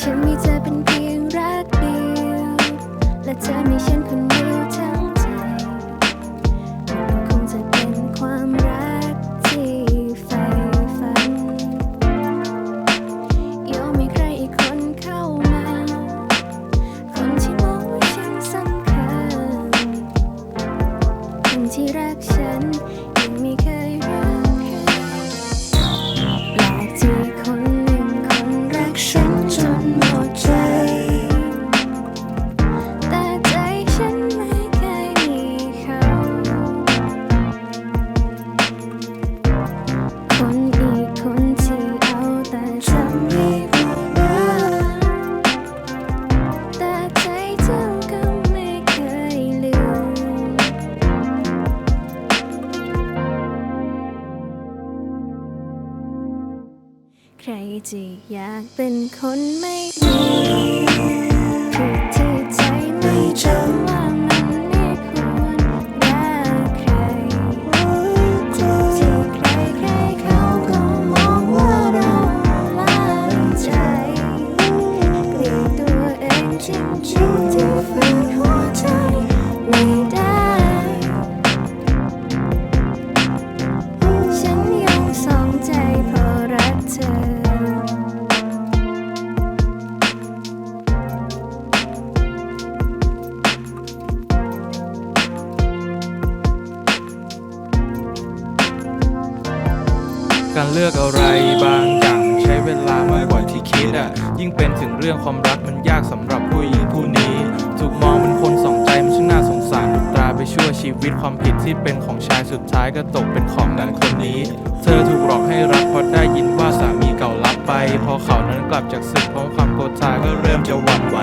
ฉันมีเธอเป็นเพียงรักเดียว และเธอมีฉันคนเดียว ใครจะอยากเป็นคนไม่ดีคือที่ การเลือกอะไรบางอย่างใช้เวลามากกว่าที่คิดอะ ยิ่งเป็นถึงเรื่องความรักมันยากสำหรับผู้หญิงผู้นี้ ถูกมองเป็นคนสองใจมันช่างน่าสงสารถูกตราไปชั่วชีวิตความผิดที่เป็นของชายสุดท้ายก็ตกเป็นของนั้นคนนี้ เธอถูกหลอกให้รักเพราะได้ยินว่าสามีเก่ารับไป พอเขานั้นกลับจากศึกพร้อมความโกรธาก็เริ่มจะหวั่นไหว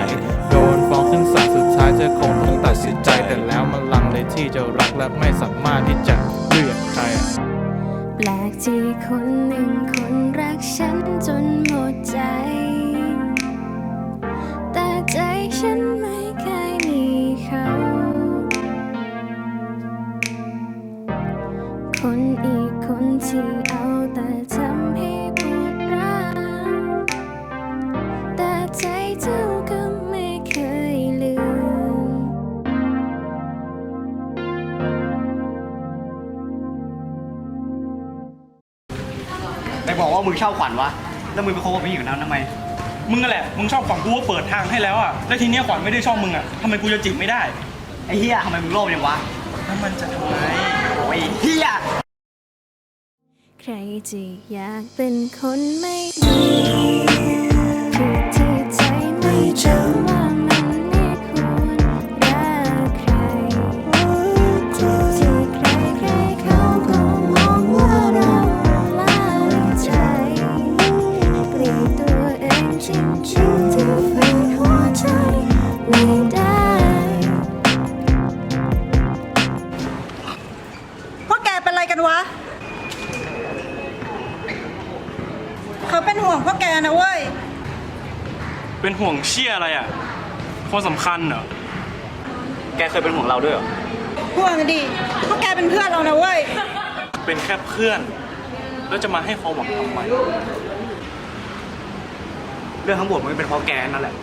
โดนฟ้องขึ้นศาลสุดท้ายเธอคงต้องตัดสินใจแต่แล้วมันลังเลยที่จะรักและไม่สามารถที่จะเลือกใครอ แปลกที่คนหนึ่งคนรักฉันจนหมดใจ บอกว่ามึงชอบขวัญวะ แล้วมึงไปคบกับผู้หญิงคนนั้นทำไม มึงนั่นแหละ มึงชอบขวัญกูก็เปิดทางให้แล้วอะ แล้วทีเนี้ยขวัญไม่ได้ชอบมึงอะทำไมกูจะจีบไม่ได้ ไอ้เฮียทำไมมึงโลภอย่างวะ แล้วมันจะทำไมโอ้ยเฮียใครจะอยากเป็นคนไม่ดี วะ เขาเป็นห่วงพวกแกนะเว้ย เป็นห่วงเชี่ยอะไรอะ คนสำคัญเหรอ แกเคยเป็นห่วงเราด้วยเหรอ ห่วงดิพวกแกเป็นเพื่อนเรานะเว้ย เป็นแค่เพื่อน แล้วจะมาให้ความหวังทำไม เรื่องทั้งหมดมันเป็นเพราะแกนั่นแหละ